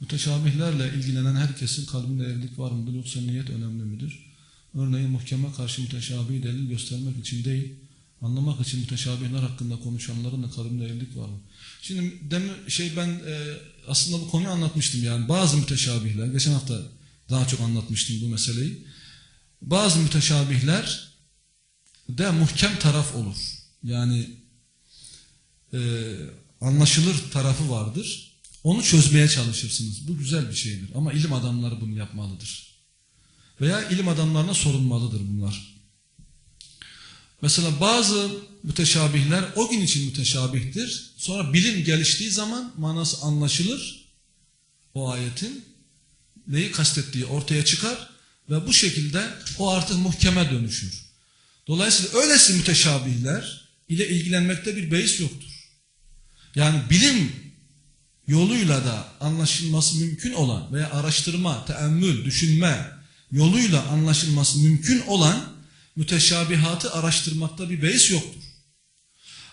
Müteşabihlerle ilgilenen herkesin kalbinde evlilik var mıdır yoksa niyet önemli midir? Örneğin muhkeme karşı müteşabih delil göstermek için değil, anlamak için müteşabihler hakkında konuşanların da kalbinde evlilik var mı? Şimdi demin şey ben e, aslında bu konuyu anlatmıştım yani bazı müteşabihler, geçen hafta daha çok anlatmıştım bu meseleyi. Bazı müteşabihler de muhkem taraf olur. Yani e, anlaşılır tarafı vardır. Onu çözmeye çalışırsınız. Bu güzel bir şeydir. Ama ilim adamları bunu yapmalıdır. Veya ilim adamlarına sorulmalıdır bunlar. Mesela bazı müteşabihler o gün için müteşabihtir. Sonra bilim geliştiği zaman manası anlaşılır. O ayetin neyi kastettiği ortaya çıkar ve bu şekilde o artık muhkeme dönüşür. Dolayısıyla öylesi müteşabihler ile ilgilenmekte bir beis yoktur. Yani bilim yoluyla da anlaşılması mümkün olan veya araştırma, teemmül, düşünme yoluyla anlaşılması mümkün olan müteşabihatı araştırmakta bir beis yoktur.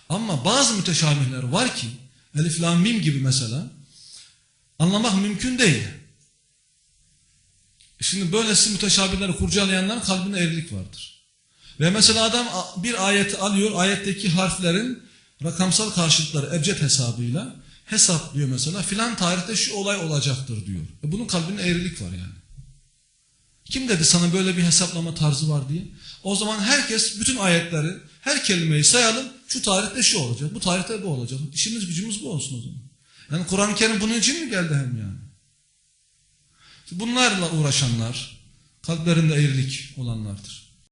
Ama bazı müteşabihler var ki Elif Lam Mim gibi mesela anlamak mümkün değil. Şimdi böylesi müteşabihleri kurcalayanların kalbinde evlilik vardır. Ve mesela adam bir ayeti alıyor, ayetteki harflerin rakamsal karşılıkları ebced hesabıyla hesaplıyor mesela. Filan tarihte şu olay olacaktır diyor. E bunun kalbinde eğrilik var yani. Kim dedi sana böyle bir hesaplama tarzı var diye? O zaman herkes bütün ayetleri, her kelimeyi sayalım. Şu tarihte şu olacak, bu tarihte bu olacak. İşimiz gücümüz bu olsun o zaman. Yani Kur'an-ı Kerim bunun için mi geldi hem yani? Bunlarla uğraşanlar kalplerinde eğrilik olanlardır.